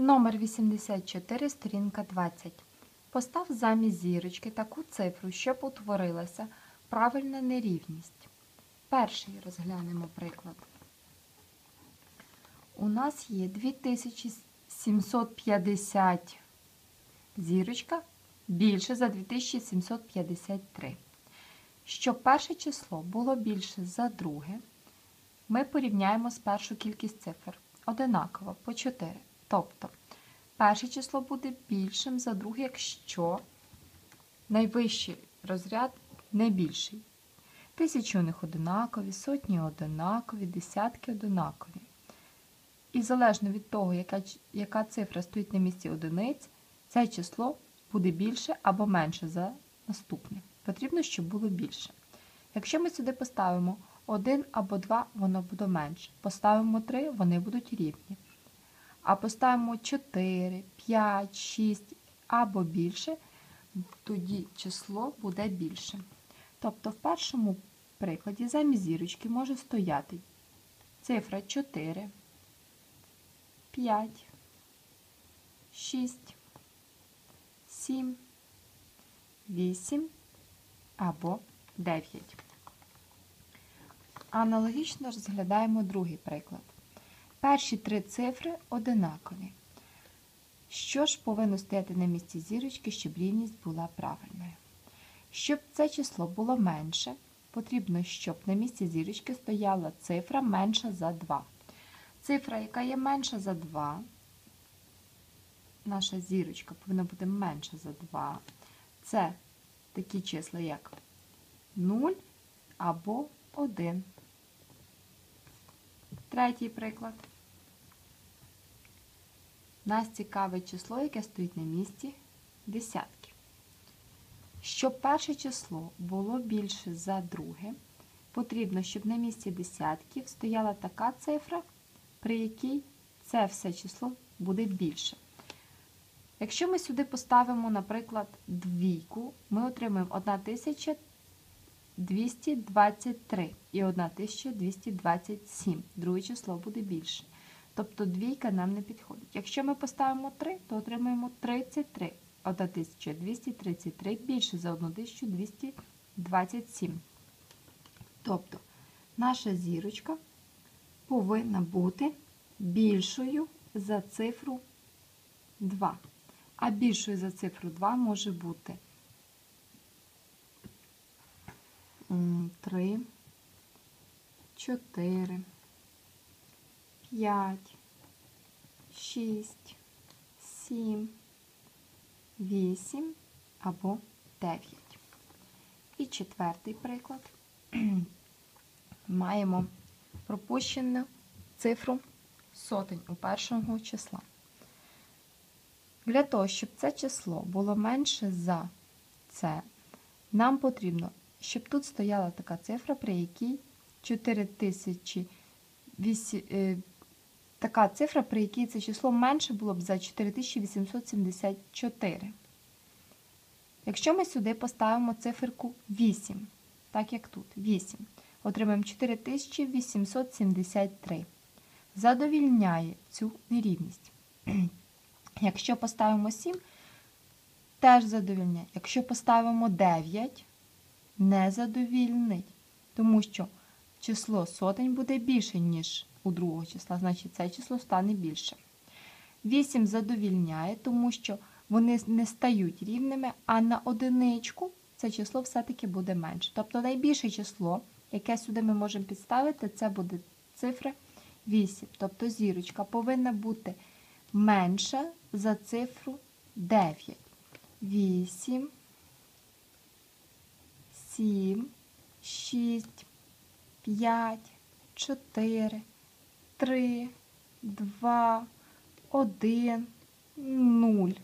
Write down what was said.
Номер 84, сторінка 20. Постав замість зірочки таку цифру, щоб утворилася правильна нерівність. Перший розглянемо приклад. У нас є 2750 зірочка більше за 2753. Щоб перше число було більше за друге, ми порівняємо спершу кількість цифр. Одинаково по 4. Тобто, перше число буде більшим за друге, якщо найвищий розряд не більший. Тисячі у них одинакові, сотні одинакові, десятки одинакові. І залежно від того, яка, яка цифра стоїть на місці одиниць, це число буде більше або менше за наступне. Потрібно, щоб було більше. Якщо ми сюди поставимо 1 або 2, воно буде менше. Поставимо 3, вони будуть рівні. А поставимо 4, 5, 6 або більше, тоді число буде більше. Тобто в першому прикладі замість зірочки може стояти цифра 4, 5, 6, 7, 8 або 9. Аналогічно розглядаємо другий приклад. Перші три цифри одинакові. Що ж повинно стояти на місці зірочки, щоб рівність була правильною? Щоб це число було менше, потрібно, щоб на місці зірочки стояла цифра менша за 2. Цифра, яка є менша за 2, наша зірочка повинна бути менша за 2. Це такі числа, як 0 або 1. Третій приклад. Нас цікавить число, яке стоїть на місці десятки. Щоб перше число було більше за друге, потрібно, щоб на місці десятків стояла така цифра, при якій це все число буде більше. Якщо ми сюди поставимо, наприклад, двійку, ми отримаємо 1223 і 1227. Друге число буде більше. Тобто двійка нам не підходить. Якщо ми поставимо 3, то отримаємо 33. 1233 більше за 1227. Тобто наша зірочка повинна бути більшою за цифру 2. А більшою за цифру 2 може бути 3, 4, 5, 6, 7, 8 або 9. І четвертий приклад. Маємо пропущену цифру сотень у першого числа. Для того, щоб це число було менше за це, нам потрібно, щоб тут стояла така цифра, при якій 4000 така цифра, при якій це число менше було б за 4874. Якщо ми сюди поставимо циферку 8, так як тут, 8, отримаємо 4873. Задовільняє цю нерівність. Якщо поставимо 7, теж задовільняє. Якщо поставимо 9, не задовільнить, тому що число сотень буде більше, ніж у другого числа, значить це число стане більше. 8 задовільняє, тому що вони не стають рівними, а на одиничку це число все-таки буде менше. Тобто найбільше число, яке сюди ми можемо підставити, це буде цифра 8. Тобто зірочка повинна бути менша за цифру 9. 8, 7, 6, 5, 4, 3, 2, 1, 0.